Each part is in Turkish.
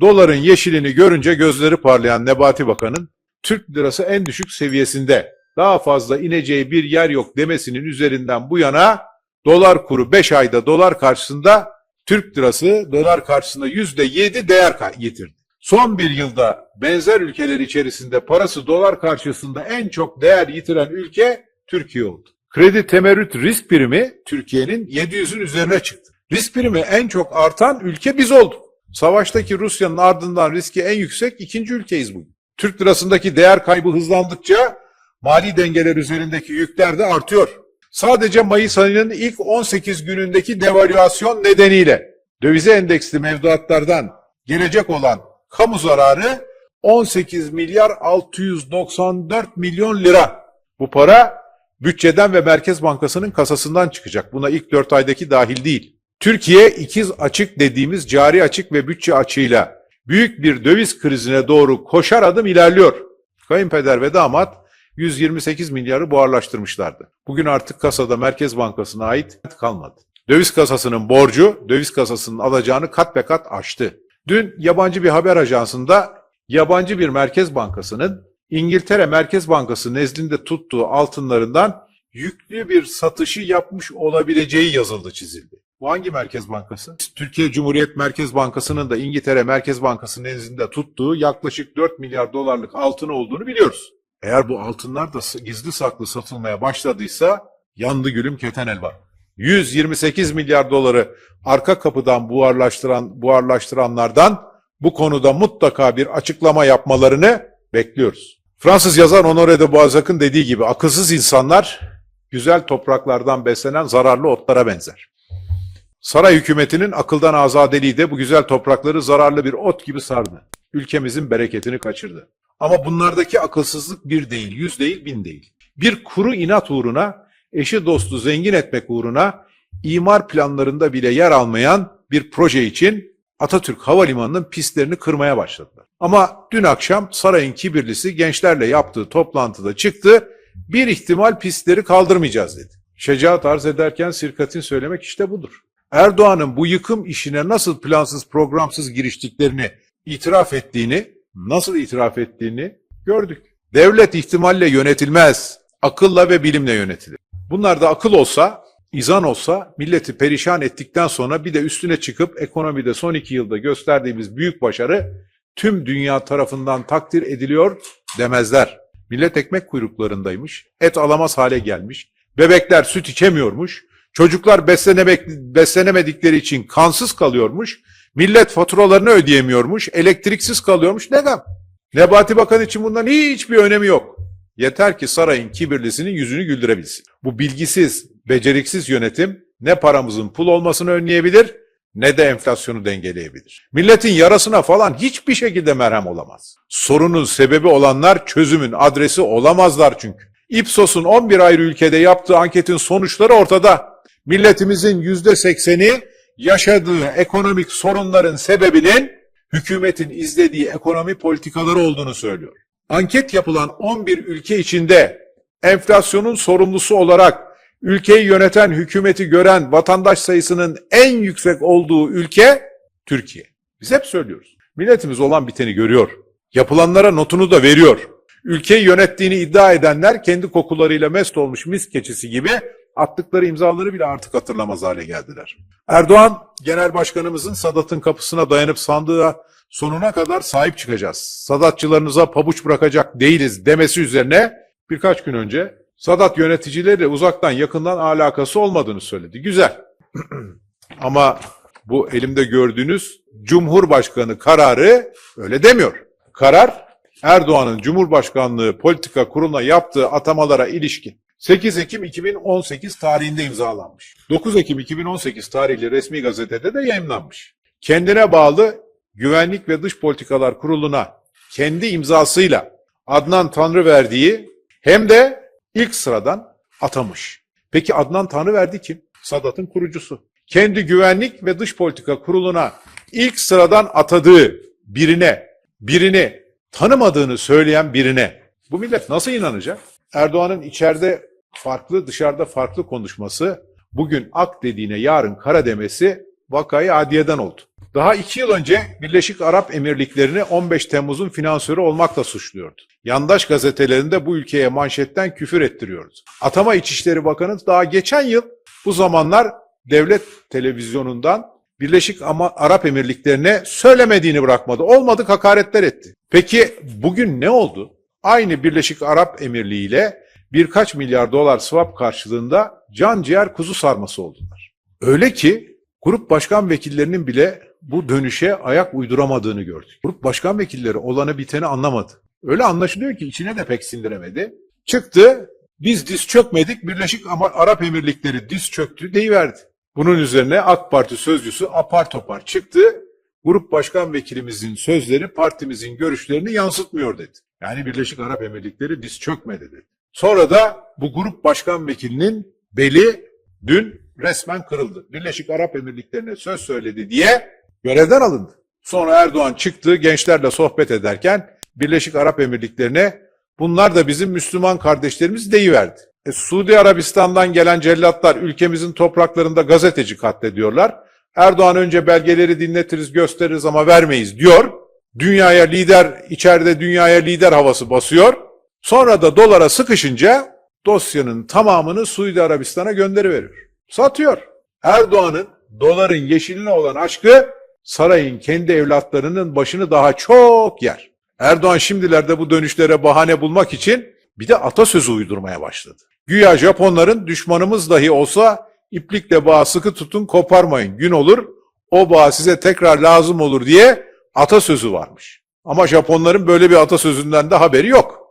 Doların yeşilini görünce gözleri parlayan Nebati Bakan'ın Türk lirası en düşük seviyesinde daha fazla ineceği bir yer yok demesinin üzerinden bu yana dolar kuru 5 ayda dolar karşısında Türk lirası dolar karşısında %7 değer kay- yitirdi. Son bir yılda benzer ülkeler içerisinde parası dolar karşısında en çok değer yitiren ülke Türkiye oldu. Kredi temerrüt risk primi Türkiye'nin 700'ün üzerine çıktı. Risk primi en çok artan ülke biz olduk. Savaştaki Rusya'nın ardından riski en yüksek ikinci ülkeyiz bugün. Türk lirasındaki değer kaybı hızlandıkça mali dengeler üzerindeki yükler de artıyor. Sadece Mayıs ayının ilk 18 günündeki devalüasyon nedeniyle dövize endeksli mevduatlardan gelecek olan kamu zararı 18 milyar 694 milyon lira. Bu para bütçeden ve Merkez Bankası'nın kasasından çıkacak. Buna ilk 4 aydaki dahil değil. Türkiye ikiz açık dediğimiz cari açık ve bütçe açığıyla büyük bir döviz krizine doğru koşar adım ilerliyor. Kayınpeder ve damat 128 milyarı buharlaştırmışlardı. Bugün artık kasada Merkez Bankası'na ait kalmadı. Döviz kasasının borcu, döviz kasasının alacağını kat be kat aştı. Dün yabancı bir haber ajansında yabancı bir Merkez Bankası'nın İngiltere Merkez Bankası nezdinde tuttuğu altınlarından yüklü bir satışı yapmış olabileceği yazıldı çizildi. Bu hangi Merkez Bankası? Türkiye Cumhuriyet Merkez Bankası'nın da İngiltere Merkez Bankası nezdinde tuttuğu yaklaşık 4 milyar dolarlık altın olduğunu biliyoruz. Eğer bu altınlar da gizli saklı satılmaya başladıysa yandı gülüm keten elva. 128 milyar doları arka kapıdan buharlaştıran buharlaştıranlardan bu konuda mutlaka bir açıklama yapmalarını bekliyoruz. Fransız yazar Honoré de Balzac'ın dediği gibi akılsız insanlar güzel topraklardan beslenen zararlı otlara benzer. Saray hükümetinin akıldan azadeliği de bu güzel toprakları zararlı bir ot gibi sardı. Ülkemizin bereketini kaçırdı. Ama bunlardaki akılsızlık bir değil, yüz değil, bin değil. Bir kuru inat uğruna, eşi dostu zengin etmek uğruna imar planlarında bile yer almayan bir proje için Atatürk Havalimanı'nın pistlerini kırmaya başladılar. Ama dün akşam sarayın kibirlisi gençlerle yaptığı toplantıda çıktı, bir ihtimal pistleri kaldırmayacağız dedi. Şecaat arz ederken sirkatin söylemek işte budur. Erdoğan'ın bu yıkım işine nasıl plansız programsız giriştiklerini itiraf ettiğini, nasıl itiraf ettiğini gördük. Devlet ihtimalle yönetilmez, akılla ve bilimle yönetilir. Bunlar da akıl olsa, izan olsa, milleti perişan ettikten sonra bir de üstüne çıkıp ekonomide son iki yılda gösterdiğimiz büyük başarı tüm dünya tarafından takdir ediliyor demezler. Millet ekmek kuyruklarındaymış, et alamaz hale gelmiş, bebekler süt içemiyormuş, çocuklar beslenemek, beslenemedikleri için kansız kalıyormuş, millet faturalarını ödeyemiyormuş, elektriksiz kalıyormuş. Ne gam? Nebati Bakan için bundan hiçbir önemi yok. Yeter ki sarayın kibirlisinin yüzünü güldürebilsin. Bu bilgisiz, beceriksiz yönetim ne paramızın pul olmasını önleyebilir ne de enflasyonu dengeleyebilir. Milletin yarasına falan hiçbir şekilde merhem olamaz. Sorunun sebebi olanlar çözümün adresi olamazlar çünkü. Ipsos'un 11 ayrı ülkede yaptığı anketin sonuçları ortada. Milletimizin %80'i yaşadığı ekonomik sorunların sebebinin hükümetin izlediği ekonomi politikaları olduğunu söylüyor. Anket yapılan 11 ülke içinde enflasyonun sorumlusu olarak ülkeyi yöneten hükümeti gören vatandaş sayısının en yüksek olduğu ülke Türkiye. Biz hep söylüyoruz. Milletimiz olan biteni görüyor. Yapılanlara notunu da veriyor. Ülkeyi yönettiğini iddia edenler kendi kokularıyla mest olmuş mis keçisi gibi attıkları imzaları bile artık hatırlamaz hale geldiler. Erdoğan, genel başkanımızın Sadat'ın kapısına dayanıp sandığa sonuna kadar sahip çıkacağız. Sadatçılarınıza pabuç bırakacak değiliz demesi üzerine birkaç gün önce Sadat yöneticileriyle uzaktan yakından alakası olmadığını söyledi. Güzel. Ama bu elimde gördüğünüz Cumhurbaşkanı kararı öyle demiyor. Karar Erdoğan'ın Cumhurbaşkanlığı Politika Kurulu'na yaptığı atamalara ilişkin 8 Ekim 2018 tarihinde imzalanmış. 9 Ekim 2018 tarihli resmi gazetede de yayınlanmış. Kendine bağlı Güvenlik ve Dış Politikalar Kurulu'na kendi imzasıyla Adnan Tanrı verdiği hem de ilk sıradan atamış. Peki Adnan Tanrıverdi kim? Sadat'ın kurucusu. Kendi Güvenlik ve Dış Politika Kurulu'na ilk sıradan atadığı birine, birini tanımadığını söyleyen birine bu millet nasıl inanacak? Erdoğan'ın içeride farklı, dışarıda farklı konuşması, bugün ak dediğine yarın kara demesi vakayı adiyeden oldu. Daha iki yıl önce Birleşik Arap Emirlikleri'ni 15 Temmuz'un finansörü olmakla suçluyordu. Yandaş gazetelerinde bu ülkeye manşetten küfür ettiriyordu. Atama İçişleri Bakanı daha geçen yıl bu zamanlar devlet televizyonundan Birleşik Arap Emirlikleri'ne söylemediğini bırakmadı. Olmadık hakaretler etti. Peki bugün ne oldu? Aynı Birleşik Arap Emirliği ile birkaç milyar dolar swap karşılığında can ciğer kuzu sarması oldular. Öyle ki grup başkan vekillerinin bile bu dönüşe ayak uyduramadığını gördük. Grup başkan vekilleri olanı biteni anlamadı. Öyle anlaşılıyor ki içine de pek sindiremedi. Çıktı, biz diz çökmedik, Birleşik Arap Emirlikleri diz çöktü deyiverdi. Bunun üzerine AK Parti sözcüsü apar topar çıktı. Grup başkan vekilimizin sözleri partimizin görüşlerini yansıtmıyor dedi. Yani Birleşik Arap Emirlikleri diz çökmedi dedi. Sonra da bu grup başkan vekilinin beli dün resmen kırıldı. Birleşik Arap Emirlikleri'ne söz söyledi diye görevden alındı. Sonra Erdoğan çıktı gençlerle sohbet ederken Birleşik Arap Emirlikleri'ne bunlar da bizim Müslüman kardeşlerimiz deyiverdi. E, Suudi Arabistan'dan gelen cellatlar ülkemizin topraklarında gazeteci katlediyorlar. Erdoğan önce belgeleri dinletiriz gösteririz ama vermeyiz diyor. Dünyaya lider, içeride dünyaya lider havası basıyor. Sonra da dolara sıkışınca dosyanın tamamını Suudi Arabistan'a gönderiveriyor. Satıyor. Erdoğan'ın doların yeşiline olan aşkı sarayın kendi evlatlarının başını daha çok yer. Erdoğan şimdilerde bu dönüşlere bahane bulmak için bir de atasözü uydurmaya başladı. Güya Japonların düşmanımız dahi olsa iplikle bağı sıkı tutun koparmayın gün olur o bağ size tekrar lazım olur diye atasözü varmış. Ama Japonların böyle bir atasözünden de haberi yok.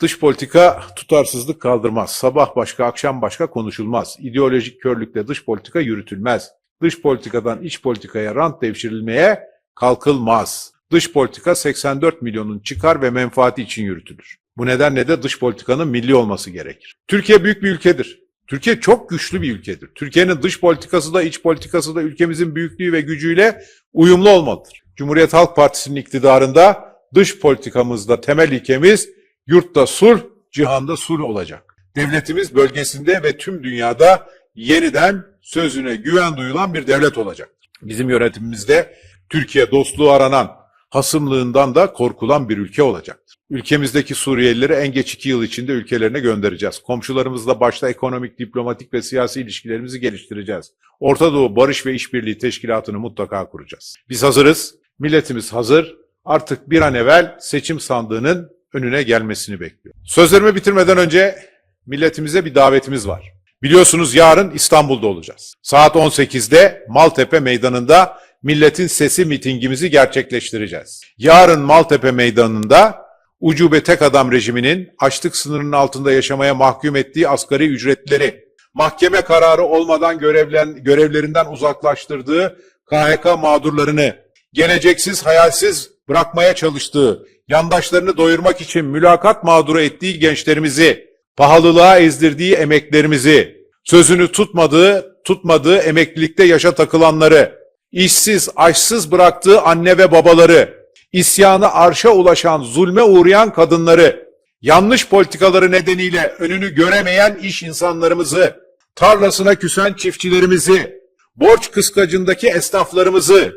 Dış politika tutarsızlık kaldırmaz. Sabah başka, akşam başka konuşulmaz. İdeolojik körlükle dış politika yürütülmez. Dış politikadan iç politikaya rant devşirilmeye kalkılmaz. Dış politika 84 milyonun çıkar ve menfaati için yürütülür. Bu nedenle de dış politikanın milli olması gerekir. Türkiye büyük bir ülkedir. Türkiye çok güçlü bir ülkedir. Türkiye'nin dış politikası da iç politikası da ülkemizin büyüklüğü ve gücüyle uyumlu olmalıdır. Cumhuriyet Halk Partisi'nin iktidarında dış politikamızda temel ilkemiz yurtta sulh, cihanda sulh olacak. Devletimiz bölgesinde ve tüm dünyada yeniden sözüne güven duyulan bir devlet olacaktır. Bizim yönetimimizde Türkiye dostluğu aranan, hasımlığından da korkulan bir ülke olacaktır. Ülkemizdeki Suriyelileri en geç iki yıl içinde ülkelerine göndereceğiz. Komşularımızla başta ekonomik, diplomatik ve siyasi ilişkilerimizi geliştireceğiz. Orta Doğu Barış ve İşbirliği Teşkilatı'nı mutlaka kuracağız. Biz hazırız, milletimiz hazır. Artık bir an evvel seçim sandığının önüne gelmesini bekliyor. Sözlerimi bitirmeden önce milletimize bir davetimiz var. Biliyorsunuz yarın İstanbul'da olacağız. Saat 18'de Maltepe Meydanı'nda Milletin Sesi mitingimizi gerçekleştireceğiz. Yarın Maltepe Meydanı'nda ucube tek adam rejiminin açlık sınırının altında yaşamaya mahkum ettiği asgari ücretleri, mahkeme kararı olmadan görevlen, görevlerinden uzaklaştırdığı KHK mağdurlarını, geleceksiz, hayalsiz bırakmaya çalıştığı, yandaşlarını doyurmak için mülakat mağduru ettiği gençlerimizi, pahalılığa ezdirdiği emeklerimizi, sözünü tutmadığı, tutmadığı emeklilikte yaşa takılanları, işsiz, açsız bıraktığı anne ve babaları, isyanı arşa ulaşan, zulme uğrayan kadınları, yanlış politikaları nedeniyle önünü göremeyen iş insanlarımızı, tarlasına küsen çiftçilerimizi, borç kıskacındaki esnaflarımızı,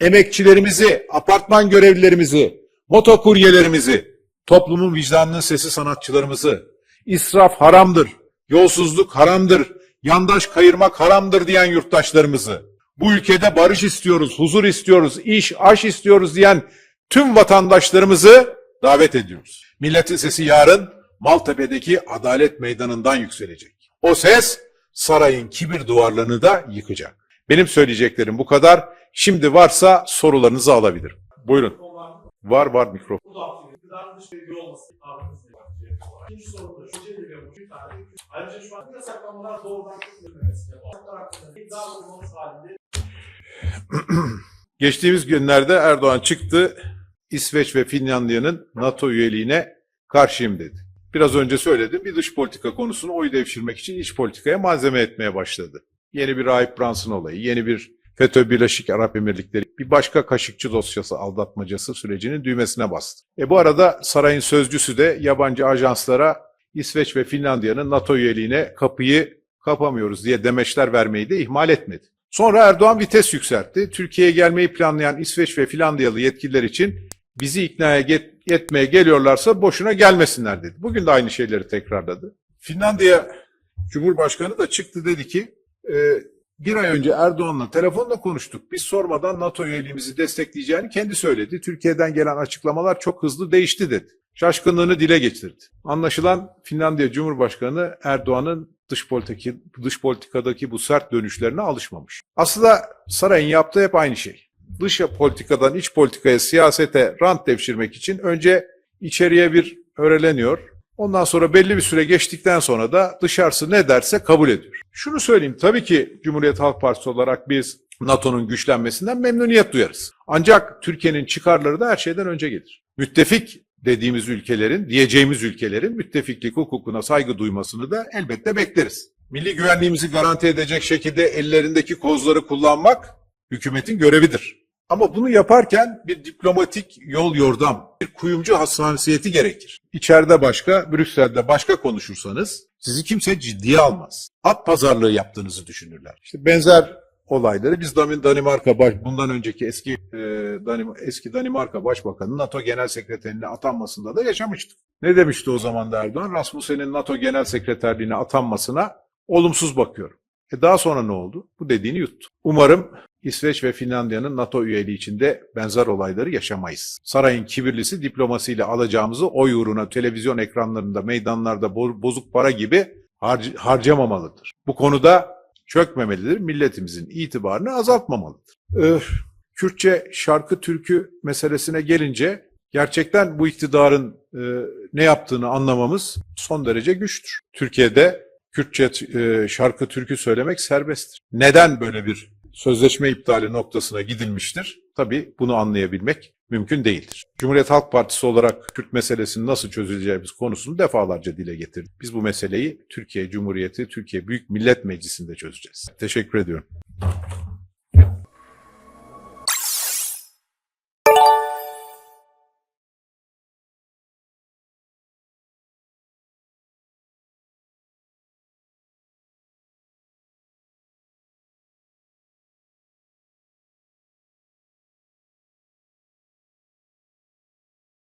emekçilerimizi, apartman görevlilerimizi, motokuryelerimizi, toplumun vicdanının sesi sanatçılarımızı, israf haramdır, yolsuzluk haramdır, yandaş kayırmak haramdır diyen yurttaşlarımızı, bu ülkede barış istiyoruz, huzur istiyoruz, iş, aş istiyoruz diyen tüm vatandaşlarımızı davet ediyoruz. Milletin sesi yarın Maltepe'deki Adalet Meydanı'ndan yükselecek. O ses sarayın kibir duvarlarını da yıkacak. Benim söyleyeceklerim bu kadar. Şimdi varsa sorularınızı alabilirim. Buyurun. Var var mikrofon. Bir olması İkinci soru da şu bu tane. Ayrıca şu an bu yasaklanmalar doğrudan iktidar olması halinde Geçtiğimiz günlerde Erdoğan çıktı. İsveç ve Finlandiya'nın NATO üyeliğine karşıyım dedi. Biraz önce söyledim bir dış politika konusunu oy devşirmek için iç politikaya malzeme etmeye başladı. Yeni bir Rahip Brunson olayı, yeni bir FETÖ Birleşik Arap Emirlikleri, bir başka Kaşıkçı dosyası aldatmacası sürecinin düğmesine bastı. E bu arada sarayın sözcüsü de yabancı ajanslara İsveç ve Finlandiya'nın NATO üyeliğine kapıyı kapamıyoruz diye demeçler vermeyi de ihmal etmedi. Sonra Erdoğan vites yükseltti. Türkiye'ye gelmeyi planlayan İsveç ve Finlandiyalı yetkililer için bizi ikna etmeye geliyorlarsa boşuna gelmesinler dedi. Bugün de aynı şeyleri tekrarladı. Finlandiya Cumhurbaşkanı da çıktı dedi ki e, bir ay önce Erdoğan'la telefonla konuştuk. Biz sormadan NATO üyeliğimizi destekleyeceğini kendi söyledi. Türkiye'den gelen açıklamalar çok hızlı değişti dedi. Şaşkınlığını dile getirdi. Anlaşılan Finlandiya Cumhurbaşkanı Erdoğan'ın dış, politik, dış politikadaki bu sert dönüşlerine alışmamış. Aslında sarayın yaptığı hep aynı şey. Dış politikadan iç politikaya, siyasete rant devşirmek için önce içeriye bir öğreleniyor. Ondan sonra belli bir süre geçtikten sonra da dışarısı ne derse kabul ediyor. Şunu söyleyeyim tabii ki Cumhuriyet Halk Partisi olarak biz NATO'nun güçlenmesinden memnuniyet duyarız. Ancak Türkiye'nin çıkarları da her şeyden önce gelir. Müttefik dediğimiz ülkelerin, diyeceğimiz ülkelerin müttefiklik hukukuna saygı duymasını da elbette bekleriz. Milli güvenliğimizi garanti edecek şekilde ellerindeki kozları kullanmak hükümetin görevidir. Ama bunu yaparken bir diplomatik yol yordam, bir kuyumcu hassasiyeti gerekir. İçeride başka, Brüksel'de başka konuşursanız sizi kimse ciddiye almaz. At pazarlığı yaptığınızı düşünürler. İşte benzer olayları biz Danimarka baş, bundan önceki eski e, Danim, eski Danimarka Başbakanı NATO Genel Sekreterine atanmasında da yaşamıştık. Ne demişti o zaman Erdoğan? Rasmussen'in NATO Genel Sekreterliğine atanmasına olumsuz bakıyorum. E daha sonra ne oldu? Bu dediğini yuttu. Umarım İsveç ve Finlandiya'nın NATO üyeliği içinde benzer olayları yaşamayız. Sarayın kibirlisi diplomasiyle alacağımızı oy uğruna televizyon ekranlarında, meydanlarda bo- bozuk para gibi harc- harcamamalıdır. Bu konuda çökmemelidir, milletimizin itibarını azaltmamalıdır. Öf, Kürtçe şarkı türkü meselesine gelince gerçekten bu iktidarın e, ne yaptığını anlamamız son derece güçtür. Türkiye'de Kürtçe e, şarkı türkü söylemek serbesttir. Neden böyle bir sözleşme iptali noktasına gidilmiştir? Tabii bunu anlayabilmek mümkün değildir. Cumhuriyet Halk Partisi olarak Kürt meselesinin nasıl çözüleceğimiz konusunu defalarca dile getirdik. Biz bu meseleyi Türkiye Cumhuriyeti, Türkiye Büyük Millet Meclisi'nde çözeceğiz. Teşekkür ediyorum.